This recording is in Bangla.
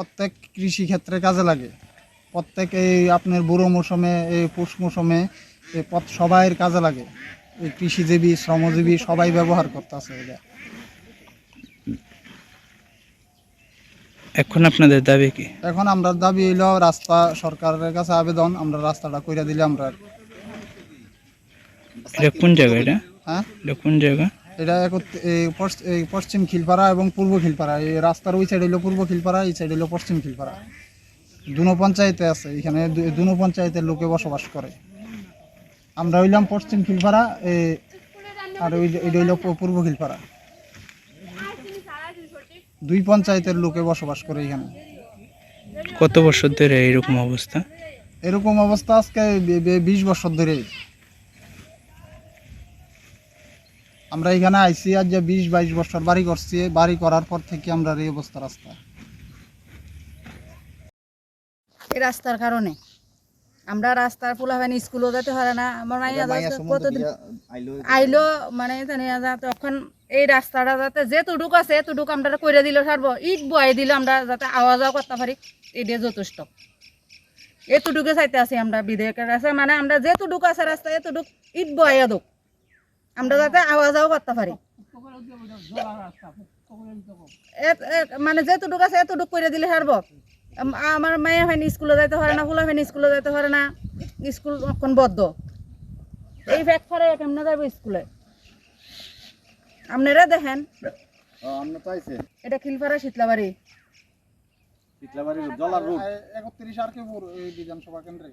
প্রত্যেক কৃষি ক্ষেত্রে কাজে লাগে। প্রত্যেক এই আপনার বুড়ো মৌসুমে এই পুষ মৌসুমে এই পথ সবাইয়ের কাজে লাগে। এই কৃষিজীবী শ্রমজীবী সবাই ব্যবহার করতেছে এটা। এখন আপনাদের দাবি কি? এখন আমরা দাবি হইল রাস্তা সরকারের কাছে আবেদন আমরা রাস্তাটা কইরা দিলে আমরা। এটা কোন জায়গা এটা? হ্যাঁ? এটা কোন জায়গা? এটা এই পশ্চিম খিলপাড়া এবং পূর্ব খিলপাড়া। এই রাস্তার ওই সাইড হইল পূর্ব খিলপাড়া এই সাইড হইল পশ্চিম খিলপাড়া। দুনো পঞ্চায়েতে আছে এখানে দুনো পঞ্চায়েতের লোকে বসবাস করে। আমরা হইলাম পশ্চিম খিলপাড়া আর ওই এটা হইল পূর্ব খিলপাড়া। দুই পঞ্চায়েতের লোকে বসবাস করে এখানে। কত বছর ধরে এইরকম অবস্থা? এরকম অবস্থা আজকে বিশ বছর ধরে আমরা এখানে আইসি আজ যে বিশ বাইশ বছর বাড়ি করছি বাড়ি করার পর থেকে আমরা এই অবস্থা রাস্তা। এই রাস্তার কারণে। আমরা রাস্তার ফুলাফানি স্কুলও যেতে পারে না। আমার মাইয়া কতদিন আইলো। মানে তখন এই রাস্তাটা যাতে যেটুক আছে এতটুক আমরা করে দিল সারব ইট বয়াই দিলে আমরা যাতে আওয়া যাওয়া করতে পারি এটা যথেষ্ট। এতটুকু চাইতে আছি আমরা বিধেয়কের কাছে। মানে আমরা যেটুক আছে রাস্তা এতটুক ইট বয়াই দোক। আমরা যাতে আওয়া যাওয়া করতে পারি। মানে যেটুক আছে এতটুক করে দিলে আম- আমার মায়ে হয়নি স্কুলে যাইতে পারে না ফুলা হয় স্কুলে যাইতে পারে না স্কুল এখন বদ্ধ। এই ফ্যাক ফারে কেমনে যাব স্কুলে? আপনারা দেখেন। এটা খিলপাড়া শীতলাবাড়ি। একত্রিশ আর কে এই বিধানসভা কেন্দ্রে।